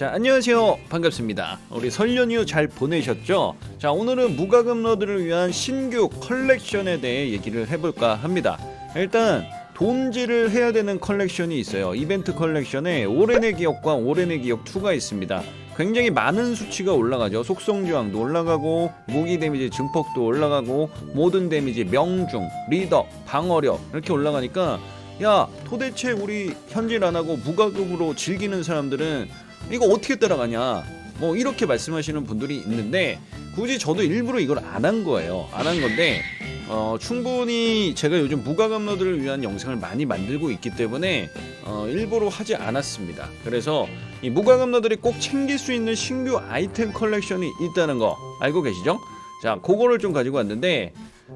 자 안녕하세요. 반갑습니다. 우리 설 연휴 잘 보내셨죠? 자 오늘은 무과금러들을 위한 신규 컬렉션에 대해 얘기를 해볼까 합니다. 일단 돈질을 해야 되는 컬렉션이 있어요. 이벤트 컬렉션에 올해의 기억과 올해의 기억 2가 있습니다. 굉장히 많은 수치가 올라가죠. 속성 저항도 올라가고 무기 데미지 증폭도 올라가고 모든 데미지 명중 리더 방어력 이렇게 올라가니까 야 도대체 우리 현질 안 하고 무과금으로 즐기는 사람들은 이거 어떻게 따라가냐? 뭐 이렇게 말씀하시는 분들이 있는데 굳이 저도 일부러 이걸 안 한 거예요. 안 한 건데 어, 충분히 제가 요즘 무과금러들을 위한 영상을 많이 만들고 있기 때문에 어, 일부러 하지 않았습니다. 그래서 이 무과금러들이 꼭 챙길 수 있는 신규 아이템 컬렉션이 있다는 거 알고 계시죠? 자 그거를 좀 가지고 왔는데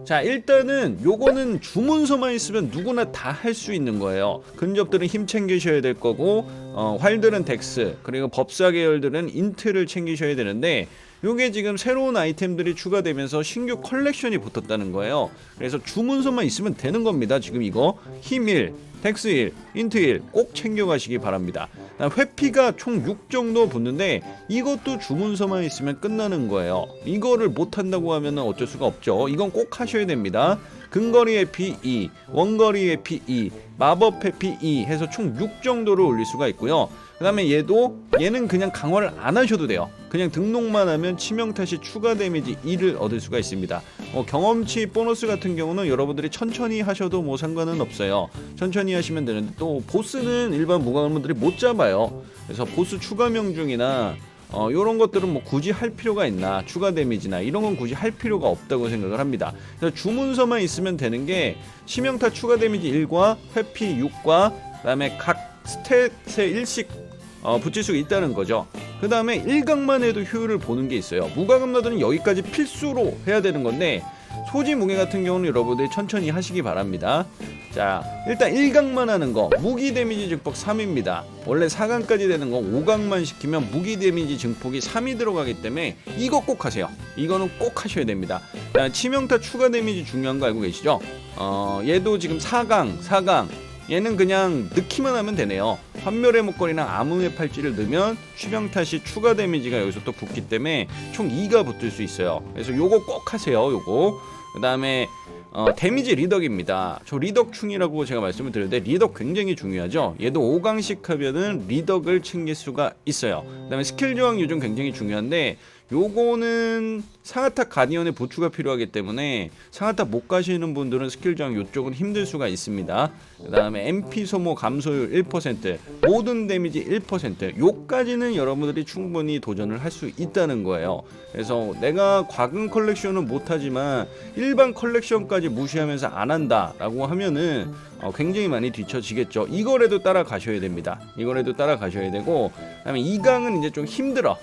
자 일단은 요거는 주문서만 있으면 누구나 다 할 수 있는 거예요. 근접들은 힘 챙기셔야 될 거고 어, 활들은 덱스 그리고 법사 계열들은 인트를 챙기셔야 되는데 요게 지금 새로운 아이템들이 추가되면서 신규 컬렉션이 붙었다는 거예요. 그래서 주문서만 있으면 되는 겁니다. 지금 이거 힘 1, 덱스 1, 인트 1 꼭 챙겨가시기 바랍니다. 그다음 회피가 총 6 정도 붙는데 이것도 주문서만 있으면 끝나는 거예요. 이거를 못한다고 하면 어쩔 수가 없죠. 이건 꼭 하셔야 됩니다 근거리 회피 2, 원거리 회피 2, 마법 회피 2 해서 총 6 정도를 올릴 수가 있고요. 그 다음에 얘도 얘는 그냥 강화를 안 하셔도 돼요. 그냥 등록만 하면 치명타시 추가 데미지 2를 얻을 수가 있습니다. 어, 경험치 보너스 같은 경우는 여러분들이 천천히 하셔도 뭐 상관은 없어요. 천천히 하시면 되는데 또 보스는 일반 무과금분들이 못 잡아요. 그래서 보스 추가 명 중이나 어, 요런 것들은 뭐 굳이 할 필요가 있나 추가 데미지나 이런 건 굳이 할 필요가 없다고 생각을 합니다. 그래서 주문서만 있으면 되는 게 치명타 추가 데미지 1과 회피 6과 그다음에 각 스탯에 일씩 어, 붙일 수가 있다는 거죠. 그 다음에 일각만 해도 효율을 보는 게 있어요. 무과금러들은 여기까지 필수로 해야 되는 건데 소지 무게 같은 경우는 여러분들이 천천히 하시기 바랍니다. 자 일단 1강만 하는 거 무기 데미지 증폭 3입니다. 원래 4강까지 되는 거 5강만 시키면 무기 데미지 증폭이 3이 들어가기 때문에 이거 꼭 하세요. 이거는 꼭 하셔야 됩니다. 자, 치명타 추가 데미지 중요한 거 알고 계시죠? 어 얘도 지금 4강 4강. 얘는 그냥 넣기만 하면 되네요 환멸의 목걸이나 암흑의 팔찌를 넣으면 치명타시 추가 데미지가 여기서 또 붙기 때문에 총 2가 붙을 수 있어요 그래서 요거 꼭 하세요 요거 그 다음에 어, 데미지 리덕입니다. 저 리덕충이라고 제가 말씀을 드렸는데 리덕 굉장히 중요하죠. 얘도 5강씩 하면은 리덕을 챙길 수가 있어요. 그 다음에 스킬 저항 요즘 굉장히 중요한데 요거는 상하탑 가디언의 보충가 필요하기 때문에 상하탑 못 가시는 분들은 스킬 저항 요쪽은 힘들 수가 있습니다. 그 다음에 MP 소모 감소율 1% 모든 데미지 1% 요까지는 여러분들이 충분히 도전을 할 수 있다는 거예요. 그래서 내가 과금 컬렉션은 못하지만 일반 컬렉션까지 무시하면서 안 한다 라고 하면은 어, 굉장히 많이 뒤처지겠죠. 이거라도 따라가셔야 됩니다. 이거라도 따라가셔야 되고 그다음에 2강은 이제 좀 힘들어.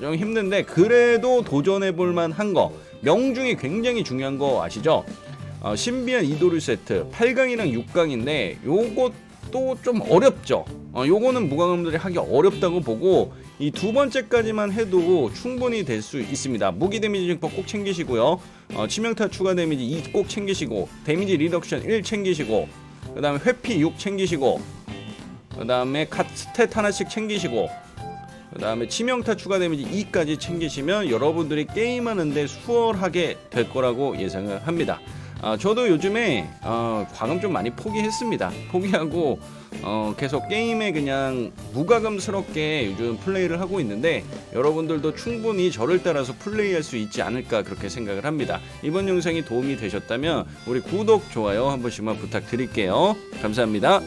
좀 힘든데 그래도 도전해 볼 만한 거 명중이 굉장히 중요한 거 아시죠? 어, 신비한 이도류 세트 8강이랑 6강인데 요것도 좀 어렵죠. 어, 요거는 무과금들이 하기 어렵다고 보고 이 두 번째까지만 해도 충분히 될 수 있습니다. 무기 데미지 증폭 꼭 챙기시고요. 어, 치명타 추가 데미지 2 꼭 챙기시고 데미지 리덕션 1 챙기시고 그 다음에 회피 6 챙기시고 그 다음에 컷 스탯 하나씩 챙기시고 그 다음에 치명타 추가 데미지 2까지 챙기시면 여러분들이 게임하는데 수월하게 될 거라고 예상을 합니다. 아, 저도 요즘에 어, 과금 좀 많이 포기했습니다. 포기하고 어, 계속 게임에 그냥 무과금스럽게 요즘 플레이를 하고 있는데 여러분들도 충분히 저를 따라서 플레이할 수 있지 않을까 그렇게 생각을 합니다. 이번 영상이 도움이 되셨다면 우리 구독, 좋아요 한 번씩만 부탁드릴게요. 감사합니다.